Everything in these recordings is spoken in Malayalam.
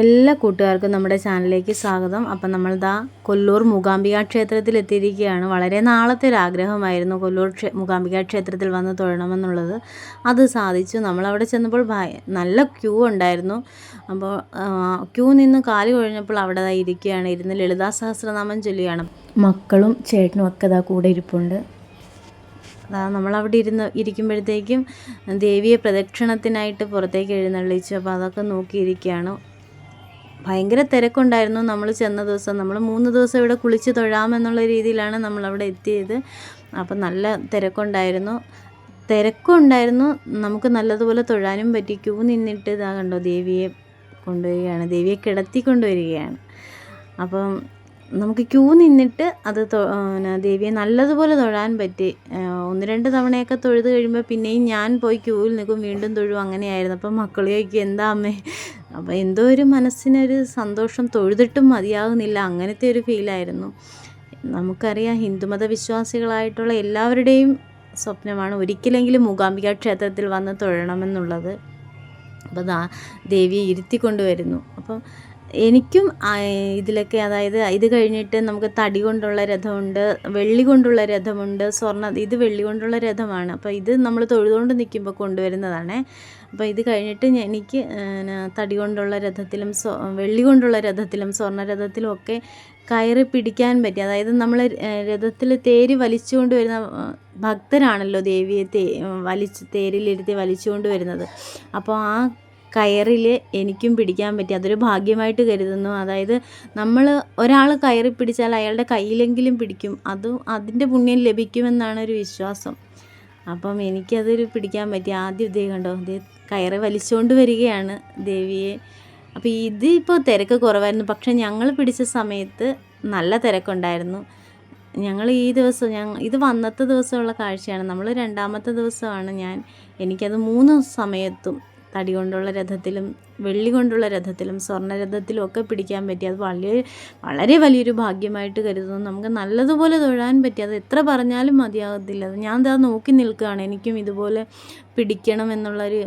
എല്ലാ കൂട്ടുകാർക്കും നമ്മുടെ ചാനലിലേക്ക് സ്വാഗതം. അപ്പം നമ്മൾ ദാ കൊല്ലൂർ മൂകാംബിക ക്ഷേത്രത്തിൽ എത്തിയിരിക്കുകയാണ്. വളരെ നാളത്തെ ഒരു ആഗ്രഹമായിരുന്നു കൊല്ലൂർ മൂകാംബിക ക്ഷേത്രത്തിൽ വന്ന് തൊഴണമെന്നുള്ളത്. അത് സാധിച്ചു. നമ്മൾ അവിടെ ചെന്നപ്പോൾ നല്ല ക്യൂ ഉണ്ടായിരുന്നു. അപ്പോൾ ക്യൂ നിന്ന് കാൽ കഴിഞ്ഞപ്പോൾ അവിടെ ഇരിക്കുകയാണ്. ഇരുന്ന് ലളിതാ സഹസ്രനാമം ചൊല്ലുകയാണ്. മക്കളും ചേട്ടനും ഒക്കെ ഇതാ കൂടെ ഇരിപ്പുണ്ട്. അതാ നമ്മളവിടെ ഇരുന്ന് ഇരിക്കുമ്പോഴത്തേക്കും ദേവിയെ പ്രദക്ഷിണത്തിനായിട്ട് പുറത്തേക്ക് എഴുന്നള്ളിച്ചു. അപ്പോൾ അതൊക്കെ നോക്കിയിരിക്കുകയാണ്. ഭയങ്കര തിരക്കുണ്ടായിരുന്നു നമ്മൾ ചെന്ന ദിവസം. നമ്മൾ മൂന്ന് ദിവസം ഇവിടെ കുളിച്ച് തൊഴാമെന്നുള്ള രീതിയിലാണ് നമ്മളവിടെ എത്തിയത്. അപ്പം നല്ല തിരക്കുണ്ടായിരുന്നു. തിരക്കുണ്ടായിരുന്നു. നമുക്ക് നല്ലതുപോലെ തൊഴാനും പറ്റി ക്യൂ നിന്നിട്ട് ഇതാ കണ്ടോ ദേവിയെ കൊണ്ടുവരികയാണ്. ദേവിയെ കിടത്തി കൊണ്ടുവരികയാണ്. അപ്പം നമുക്ക് ക്യൂ നിന്നിട്ട് അത് ദേവിയെ നല്ലതുപോലെ തൊഴാൻ പറ്റി. ഒന്ന് രണ്ട് തവണയൊക്കെ തൊഴുത് കഴിയുമ്പോൾ പിന്നെയും ഞാൻ പോയി ക്യൂവിൽ നിൽക്കും വീണ്ടും തൊഴും അങ്ങനെയായിരുന്നു. അപ്പം മക്കളെയൊക്കെ എന്താ അമ്മേ? അപ്പോൾ എന്തോ ഒരു മനസ്സിനൊരു സന്തോഷം തൊഴുതിട്ടും മതിയാകുന്നില്ല അങ്ങനത്തെ ഒരു ഫീലായിരുന്നു നമുക്കറിയാം ഹിന്ദുമത വിശ്വാസികളായിട്ടുള്ള എല്ലാവരുടെയും സ്വപ്നമാണ് ഒരിക്കലെങ്കിലും മൂകാംബിക ക്ഷേത്രത്തിൽ വന്ന് തൊഴണമെന്നുള്ളത്. അപ്പോൾ ദേവിയെ ഇരുത്തിക്കൊണ്ടുവരുന്നു. അപ്പം എനിക്കും ഇതിലൊക്കെ അതായത് ഇത് കഴിഞ്ഞിട്ട് നമുക്ക് തടി കൊണ്ടുള്ള രഥമുണ്ട് വെള്ളി കൊണ്ടുള്ള രഥമുണ്ട് സ്വർണ ഇത് വെള്ളി കൊണ്ടുള്ള രഥമാണ്. അപ്പോൾ ഇത് നമ്മൾ തൊഴുതുകൊണ്ട് നിൽക്കുമ്പോൾ കൊണ്ടുവരുന്നതാണേ. അപ്പോൾ ഇത് കഴിഞ്ഞിട്ട് എനിക്ക് തടി കൊണ്ടുള്ള രഥത്തിലും വെള്ളി കൊണ്ടുള്ള രഥത്തിലും സ്വർണ രഥത്തിലും ഒക്കെ കയറി പിടിക്കാൻ പറ്റി. അതായത് നമ്മൾ രഥത്തിൽ തേര് വലിച്ചുകൊണ്ട് വരുന്ന ഭക്തരാണല്ലോ ദേവിയെ തേ വലിച്ച് തേരിലിരുത്തി വലിച്ചുകൊണ്ട് വരുന്നത്. അപ്പോൾ ആ കയറിൽ എനിക്കും പിടിക്കാൻ പറ്റി. അതൊരു ഭാഗ്യമായിട്ട് കരുതുന്നു. അതായത് നമ്മൾ ഒരാൾ കയറി പിടിച്ചാൽ അയാളുടെ കയ്യിലെങ്കിലും പിടിക്കും. അതും അതിന്റെ പുണ്യം ലഭിക്കുമെന്നാണ് ഒരു വിശ്വാസം. അപ്പം എനിക്കതൊരു പിടിക്കാൻ പറ്റി. ആദ്യം ഇതേ കണ്ടോ ഇതേ കയറി വലിച്ചുകൊണ്ട് വരികയാണ് ദേവിയെ. അപ്പോൾ ഇത് ഇപ്പോൾ തിരക്ക് കുറവായിരുന്നു. പക്ഷേ ഞങ്ങൾ പിടിച്ച സമയത്ത് നല്ല തിരക്കുണ്ടായിരുന്നു. ഞങ്ങൾ ഈ ദിവസം ഞങ്ങൾ ഇത് വന്നത്തെ ദിവസമുള്ള കാഴ്ചയാണ്. നമ്മൾ രണ്ടാമത്തെ ദിവസമാണ് ഞാൻ എനിക്കത് മൂന്ന് സമയത്തും തടി കൊണ്ടുള്ള രഥത്തിലും വെള്ളി കൊണ്ടുള്ള രഥത്തിലും സ്വർണ രഥത്തിലും ഒക്കെ പിടിക്കാൻ പറ്റി. അത് വളരെ വളരെ വലിയൊരു ഭാഗ്യമായിട്ട് കരുതുന്നു. നമുക്ക് നല്ലതുപോലെ തൊഴാൻ പറ്റി. അത് എത്ര പറഞ്ഞാലും മതിയാകത്തില്ല. അത് ഞാൻ ഇതാ നോക്കി നിൽക്കുകയാണ്. എനിക്കും ഇതുപോലെ പിടിക്കണം എന്നുള്ളൊരു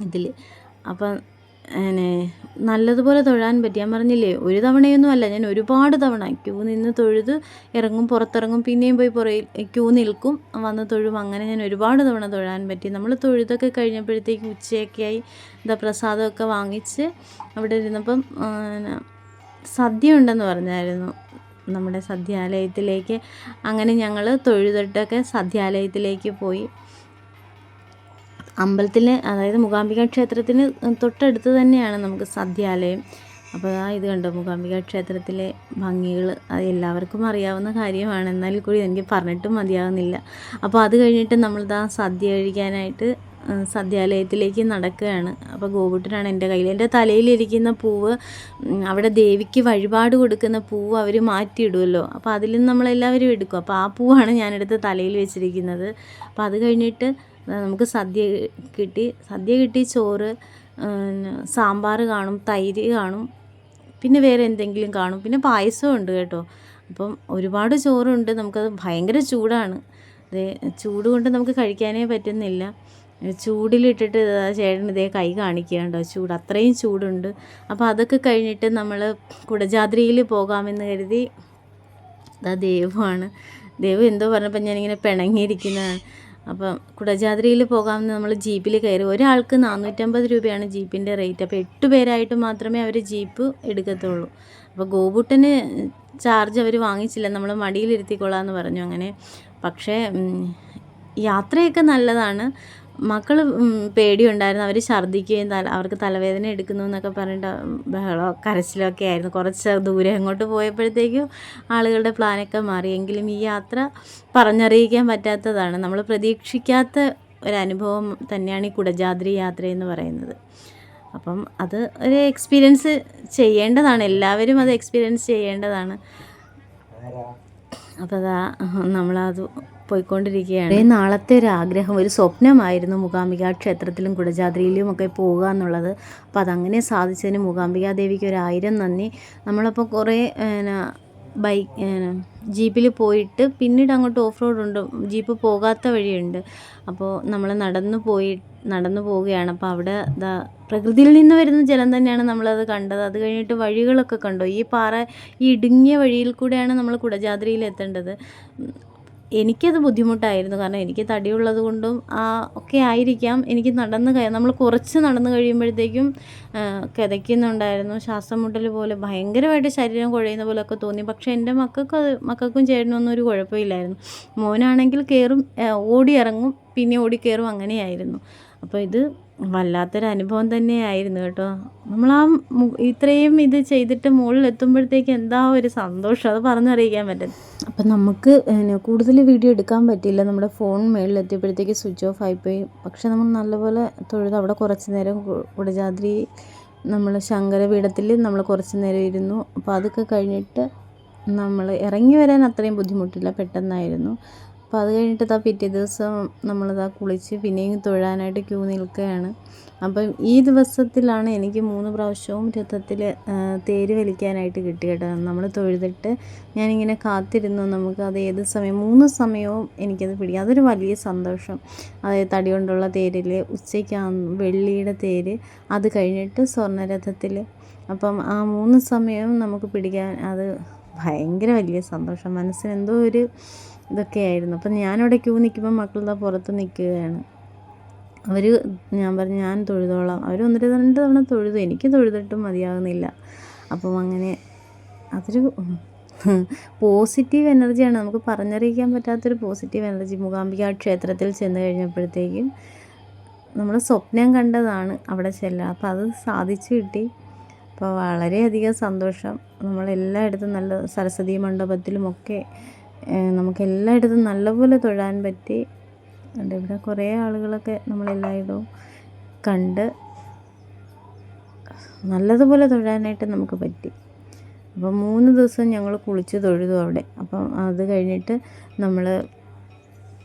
ഇതിൽ അപ്പം പിന്നെ നല്ലതുപോലെ തൊഴാൻ പറ്റി. ഞാൻ പറഞ്ഞില്ലേ ഒരു തവണയൊന്നും അല്ല ഞാൻ ഒരുപാട് തവണ ക്യൂ നിന്ന് തൊഴുത് ഇറങ്ങും പുറത്തിറങ്ങും പിന്നെയും പോയി പുറയിൽ ക്യൂ നിൽക്കും വന്ന് തൊഴും. അങ്ങനെ ഞാൻ ഒരുപാട് തവണ തൊഴാൻ പറ്റി. നമ്മൾ തൊഴുതൊക്കെ കഴിഞ്ഞപ്പോഴത്തേക്ക് ഉച്ചയൊക്കെ ആയി എന്താ പ്രസാദമൊക്കെ വാങ്ങിച്ച് അവിടെ ഇരുന്നപ്പം സദ്യ ഉണ്ടെന്ന് പറഞ്ഞായിരുന്നു നമ്മുടെ സദ്യാലയത്തിലേക്ക്. അങ്ങനെ ഞങ്ങൾ തൊഴുതിട്ടൊക്കെ സദ്യാലയത്തിലേക്ക് പോയി. അമ്പലത്തിൽ അതായത് മൂകാംബിക ക്ഷേത്രത്തിന് തൊട്ടടുത്ത് തന്നെയാണ് നമുക്ക് സദ്യാലയം. അപ്പോൾ ആ ഇത് കണ്ടോ മൂകാംബിക ക്ഷേത്രത്തിലെ ഭംഗികൾ അത് എല്ലാവർക്കും അറിയാവുന്ന കാര്യമാണ്. എന്നാൽ കൂടി എനിക്ക് പറഞ്ഞിട്ടും മതിയാകുന്നില്ല അപ്പോൾ അത് കഴിഞ്ഞിട്ട് നമ്മളിതാ സദ്യ കഴിക്കാനായിട്ട് സദ്യാലയത്തിലേക്ക് നടക്കുകയാണ്. അപ്പോൾ ഗോപുട്ടനാണ് എന്റെ കയ്യിൽ. എന്റെ തലയിലിരിക്കുന്ന പൂവ് അവിടെ ദേവിക്ക് വഴിപാട് കൊടുക്കുന്ന പൂവ് അവർ മാറ്റിയിടുമല്ലോ അപ്പോൾ അതിൽ നമ്മളെല്ലാവരും എടുക്കും. അപ്പോൾ ആ പൂവാണ് ഞാനെടുത്ത് തലയിൽ വെച്ചിരിക്കുന്നത്. അപ്പോൾ അത് കഴിഞ്ഞിട്ട് നമുക്ക് സദ്യ കിട്ടി. സദ്യ കിട്ടി ചോറ് സാമ്പാർ കാണും തൈര് കാണും. പിന്നെ വേറെ എന്തെങ്കിലും കാണും. പിന്നെ പായസവും ഉണ്ട് കേട്ടോ. അപ്പം ഒരുപാട് ചോറുണ്ട്. നമുക്കത് ഭയങ്കര ചൂടാണ്. ദേ ചൂട് കൊണ്ട് നമുക്ക് കഴിക്കാനേ പറ്റുന്നില്ല. ചൂടിലിട്ടിട്ട് ചേട്ടൻ ഇതേ കൈ കാണിക്കുകയുണ്ടോ ചൂട് അത്രയും ചൂടുണ്ട്. അപ്പോൾ അതൊക്കെ കഴിഞ്ഞിട്ട് നമ്മൾ കുടജാദ്രിയിൽ പോകാമെന്ന് കരുതി അതാ ദൈവമാണ് ദേവ് എന്തോ പറഞ്ഞപ്പോൾ ഞാനിങ്ങനെ പിണങ്ങിയിരിക്കുന്നതാണ് അപ്പം കുടജാദ്രിയിൽ പോകാമെന്ന് നമ്മൾ ജീപ്പിൽ കയറി. ഒരാൾക്ക് നാനൂറ്റമ്പത് രൂപയാണ് ജീപ്പിന്റെ റേറ്റ് അപ്പോൾ എട്ട് പേരായിട്ട് മാത്രമേ അവർ ജീപ്പ് എടുക്കത്തുള്ളൂ. അപ്പോൾ ഗോപുട്ടന് ചാർജ് അവർ വാങ്ങിച്ചില്ല. നമ്മൾ മടിയിലിരുത്തിക്കൊള്ളാമെന്ന് പറഞ്ഞു. അങ്ങനെ പക്ഷേ യാത്രയൊക്കെ നല്ലതാണ്. മക്കൾ പേടിയുണ്ടായിരുന്നു. അവർ ഛർദ്ദിക്കുകയും തല അവർക്ക് തലവേദന എടുക്കുന്നു എന്നൊക്കെ പറഞ്ഞിട്ട് ബഹളമോ കരച്ചിലൊക്കെ ആയിരുന്നു. കുറച്ച് ദൂരെ അങ്ങോട്ട് പോയപ്പോഴത്തേക്കും ആളുകളുടെ പ്ലാനൊക്കെ മാറി. എങ്കിലും ഈ യാത്ര പറഞ്ഞറിയിക്കാൻ പറ്റാത്തതാണ്. നമ്മൾ പ്രതീക്ഷിക്കാത്ത ഒരു അനുഭവം തന്നെയാണ് ഈ കുടജാദ്രി യാത്ര എന്ന് പറയുന്നത്. അപ്പം അത് ഒരു എക്സ്പീരിയൻസ് ചെയ്യേണ്ടതാണ്. എല്ലാവരും അത് എക്സ്പീരിയൻസ് ചെയ്യേണ്ടതാണ്. അപ്പോൾ അതാ നമ്മളത് പോയിക്കൊണ്ടിരിക്കുകയാണ്. നാളത്തെ ഒരു ആഗ്രഹം ഒരു സ്വപ്നമായിരുന്നു മൂകാംബിക ക്ഷേത്രത്തിലും കുടജാദ്രിയിലും ഒക്കെ പോകുക എന്നുള്ളത്. അപ്പോൾ അതങ്ങനെ സാധിച്ചതിന് മൂകാംബിക ദേവിക്ക് ഒരു ആയിരം നന്ദി. നമ്മളപ്പോൾ കുറേ ബൈക്ക് ജീപ്പിൽ പോയിട്ട് പിന്നീട് അങ്ങോട്ട് ഓഫ് റോഡ് ഉണ്ട് ജീപ്പ് പോകാത്ത വഴിയുണ്ട്. അപ്പോൾ നമ്മൾ നടന്നു പോയി നടന്നു പോവുകയാണ്. അപ്പോൾ അവിടെ ദാ പ്രകൃതിയിൽ നിന്ന് വരുന്ന ജലം തന്നെയാണ് നമ്മളത് കണ്ടത്. അത് കഴിഞ്ഞിട്ട് വഴികളൊക്കെ കണ്ടു. ഈ പാറ ഈ ഇടുങ്ങിയ വഴിയിൽ കൂടെയാണ് നമ്മൾ കുടജാദ്രിയിൽ എത്തേണ്ടത് എനിക്കത് ബുദ്ധിമുട്ടായിരുന്നു. കാരണം എനിക്ക് തടിയുള്ളത് കൊണ്ടും ആ ഒക്കെ ആയിരിക്കാം. എനിക്ക് നടന്ന് നമ്മൾ കുറച്ച് നടന്ന് കഴിയുമ്പോഴത്തേക്കും കിതയ്ക്കുന്നുണ്ടായിരുന്നു. ശ്വാസം മുട്ടൽ പോലെ ഭയങ്കരമായിട്ട് ശരീരം കുഴയുന്ന പോലെയൊക്കെ തോന്നി. പക്ഷേ എന്റെ മക്കൾക്ക് അത് മക്കൾക്കും ചേട്ടനൊന്നും ഒരു കുഴപ്പമില്ലായിരുന്നു. മോനാണെങ്കിൽ കയറും ഓടി ഇറങ്ങും പിന്നെ ഓടി കയറും അങ്ങനെയായിരുന്നു. അപ്പോൾ ഇത് വല്ലാത്തൊരു അനുഭവം തന്നെയായിരുന്നു കേട്ടോ. നമ്മൾ ആ ഇത്രയും ഇത് ചെയ്തിട്ട് മുകളിൽ എത്തുമ്പോഴത്തേക്ക് എന്താ ഒരു സന്തോഷം? അത് പറഞ്ഞറിയിക്കാൻ പറ്റും അപ്പം നമുക്ക് കൂടുതൽ വീഡിയോ എടുക്കാൻ പറ്റിയില്ല. നമ്മുടെ ഫോൺ മുകളിൽ എത്തിയപ്പോഴത്തേക്ക് സ്വിച്ച് ഓഫ് ആയിപ്പോയി. പക്ഷെ നമ്മൾ നല്ലപോലെ തൊഴുത് അവിടെ കുറച്ച് നേരം കുടജാദ്രി നമ്മൾ ശങ്കരപീഠത്തിൽ നമ്മൾ കുറച്ച് നേരം ഇരുന്നു. അപ്പോൾ അതൊക്കെ കഴിഞ്ഞിട്ട് നമ്മൾ ഇറങ്ങി വരാൻ അത്രയും ബുദ്ധിമുട്ടില്ല. പെട്ടെന്നായിരുന്നു. അപ്പോൾ അത് കഴിഞ്ഞിട്ട് ഇതാ പിറ്റേ ദിവസം നമ്മളിതാ കുളിച്ച് പിന്നെയും തൊഴാനായിട്ട് ക്യൂ നിൽക്കുകയാണ്. അപ്പം ഈ ദിവസത്തിലാണ് എനിക്ക് മൂന്ന് പ്രാവശ്യവും രഥത്തിൽ തേര് വലിക്കാനായിട്ട് കിട്ടി കേട്ടോ. നമ്മൾ തൊഴുതിട്ട് ഞാനിങ്ങനെ കാത്തിരുന്നു. നമുക്ക് അത് ഏത് സമയം മൂന്ന് സമയവും എനിക്കത് പിടിക്കും അതൊരു വലിയ സന്തോഷം. അതായത് തടി കൊണ്ടുള്ള തേരിൽ ഉച്ചയ്ക്ക് വെള്ളിയുടെ തേര് അത് കഴിഞ്ഞിട്ട് സ്വർണരഥത്തിൽ. അപ്പം ആ മൂന്ന് സമയവും നമുക്ക് പിടിക്കാൻ അത് ഭയങ്കര വലിയ സന്തോഷം. മനസ്സിന് എന്തോ ഒരു ഇതൊക്കെയായിരുന്നു. അപ്പം ഞാനവിടെ ക്യൂ നിൽക്കുമ്പോൾ മക്കളിതാ പുറത്ത് നിൽക്കുകയാണ് അവർ ഞാൻ പറഞ്ഞു ഞാൻ തൊഴുതോളാം. അവർ ഒന്നര രണ്ട് തവണ തൊഴുതു. എനിക്ക് തൊഴുതിട്ടും മതിയാകുന്നില്ല അപ്പം അങ്ങനെ അതൊരു പോസിറ്റീവ് എനർജിയാണ് നമുക്ക് പറഞ്ഞറിയിക്കാൻ പറ്റാത്തൊരു പോസിറ്റീവ് എനർജി മൂകാംബിക ക്ഷേത്രത്തിൽ ചെന്ന് കഴിഞ്ഞപ്പോഴത്തേക്കും നമ്മൾ സ്വപ്നം കണ്ടതാണ് അവിടെ ചെല്ലുക അപ്പോൾ അത് സാധിച്ചു കിട്ടി. അപ്പോൾ വളരെയധികം സന്തോഷം. നമ്മളെല്ലായിടത്തും നല്ല സരസ്വതി മണ്ഡപത്തിലുമൊക്കെ നമുക്ക് എല്ലായിടത്തും നല്ലപോലെ തൊഴാൻ പറ്റി. അതുകൊണ്ട് ഇവിടെ കുറേ ആളുകളൊക്കെ നമ്മളെല്ലായിടവും കണ്ട് നല്ലതുപോലെ തൊഴാനായിട്ട് നമുക്ക് പറ്റി. അപ്പോൾ മൂന്ന് ദിവസം ഞങ്ങൾ കുളിച്ച് തൊഴുതു അവിടെ. അപ്പം അത് കഴിഞ്ഞിട്ട് നമ്മൾ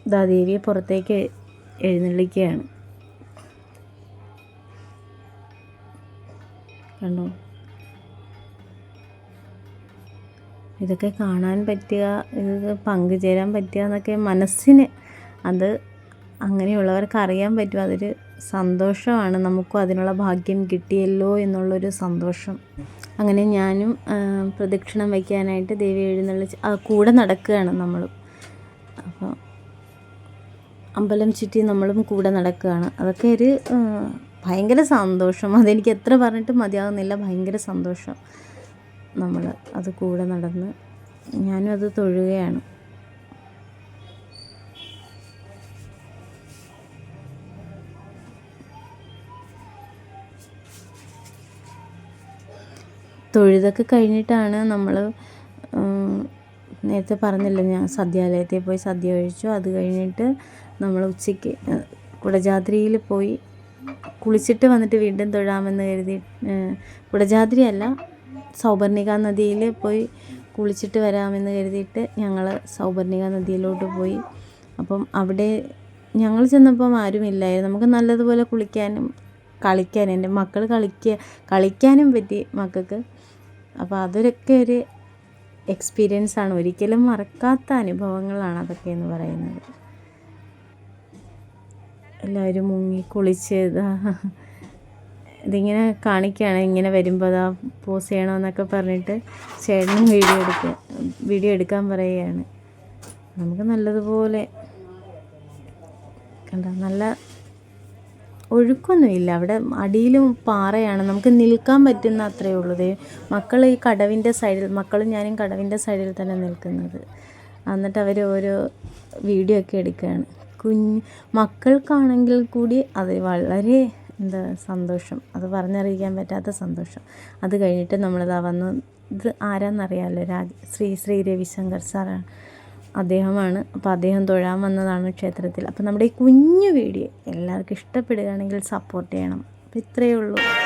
ദാദേവിയെ പുറത്തേക്ക് എഴുന്നള്ളിക്കുകയാണ്. കണ്ടോ? ഇതൊക്കെ കാണാൻ പറ്റുക ഇത് പങ്കുചേരാൻ പറ്റുക എന്നൊക്കെ മനസ്സിന് അത് അങ്ങനെയുള്ളവർക്ക് അറിയാൻ പറ്റും. അതൊരു സന്തോഷമാണ്. നമുക്കും അതിനുള്ള ഭാഗ്യം കിട്ടിയല്ലോ എന്നുള്ളൊരു സന്തോഷം. അങ്ങനെ ഞാനും പ്രദക്ഷിണം വയ്ക്കാനായിട്ട് ദേവി എഴുന്നള്ളിച്ച് കൂടെ നടക്കുകയാണ് നമ്മളും. അപ്പോൾ അമ്പലം ചുറ്റി നമ്മളും കൂടെ നടക്കുകയാണ്. അതൊക്കെ ഒരു ഭയങ്കര സന്തോഷം. അതെനിക്ക് എത്ര പറഞ്ഞിട്ടും മതിയാകുന്നില്ല ഭയങ്കര സന്തോഷം. നമ്മൾ അത് കൂടെ നടന്ന് ഞാനും അത് തൊഴുകയാണ്. തൊഴുതൊക്കെ കഴിഞ്ഞിട്ടാണ് നമ്മൾ നേരത്തെ പറഞ്ഞില്ല ഞാൻ സദ്യാലയത്തിൽ പോയി സദ്യ കഴിച്ചു. അത് കഴിഞ്ഞിട്ട് നമ്മൾ ഉച്ചയ്ക്ക് കുടജാദ്രിയിൽ പോയി കുളിച്ചിട്ട് വന്നിട്ട് വീണ്ടും തൊഴാമെന്ന് കരുതി കുടജാദ്രി അല്ല സൗപർണിക നദിയിൽ പോയി കുളിച്ചിട്ട് വരാമെന്ന് കരുതിയിട്ട് ഞങ്ങൾ സൗപർണിക നദിയിലോട്ട് പോയി. അപ്പം അവിടെ ഞങ്ങൾ ചെന്നപ്പം ആരുമില്ലായിരുന്നു. നമുക്ക് നല്ലതുപോലെ കുളിക്കാനും കളിക്കാനും എന്റെ മക്കൾ കളിക്കുക കളിക്കാനും പറ്റി മക്കൾക്ക്. അപ്പോൾ അതൊരൊക്കെ ഒരു എക്സ്പീരിയൻസ് ആണ് ഒരിക്കലും മറക്കാത്ത അനുഭവങ്ങളാണ് അതൊക്കെ എന്ന് പറയുന്നത്. എല്ലാവരും മുങ്ങി കുളിച്ച് ഇതിങ്ങനെ കാണിക്കുകയാണ്. ഇങ്ങനെ വരുമ്പോൾ അതാ പോസ് ചെയ്യണമെന്നൊക്കെ പറഞ്ഞിട്ട് ചേട്ടനും വീഡിയോ എടുക്കുക വീഡിയോ എടുക്കാൻ പറയുകയാണ്. നമുക്ക് നല്ലതുപോലെ കണ്ട നല്ല ഒഴുക്കൊന്നുമില്ല. അവിടെ അടിയിലും പാറയാണ്. നമുക്ക് നിൽക്കാൻ പറ്റുന്ന അത്രയേ ഉള്ളൂ. മക്കൾ ഈ കടവിന്റെ സൈഡിൽ മക്കളും ഞാനും കടവിന്റെ സൈഡിൽ തന്നെ നിൽക്കുന്നത്. എന്നിട്ട് അവർ ഓരോ വീഡിയോ ഒക്കെ എടുക്കുകയാണ്. കുഞ്ഞ് മക്കൾക്കാണെങ്കിൽ കൂടി അത് വളരെ എന്താ സന്തോഷം? അത് പറഞ്ഞറിയിക്കാൻ പറ്റാത്ത സന്തോഷം. അത് കഴിഞ്ഞിട്ട് നമ്മളിതാ വന്ന് ഇത് ആരാന്നറിയാമല്ലോ രാജ ശ്രീ ശ്രീ രവിശങ്കർ സാറാണ്. അദ്ദേഹമാണ്. അപ്പോൾ അദ്ദേഹം തൊഴാൻ വന്നതാണ് ക്ഷേത്രത്തിൽ. അപ്പോൾ നമ്മുടെ ഈ കുഞ്ഞു വീഡിയോ എല്ലാവർക്കും ഇഷ്ടപ്പെടുകയാണെങ്കിൽ സപ്പോർട്ട് ചെയ്യണം. അപ്പോൾ ഇത്രയേ ഉള്ളൂ.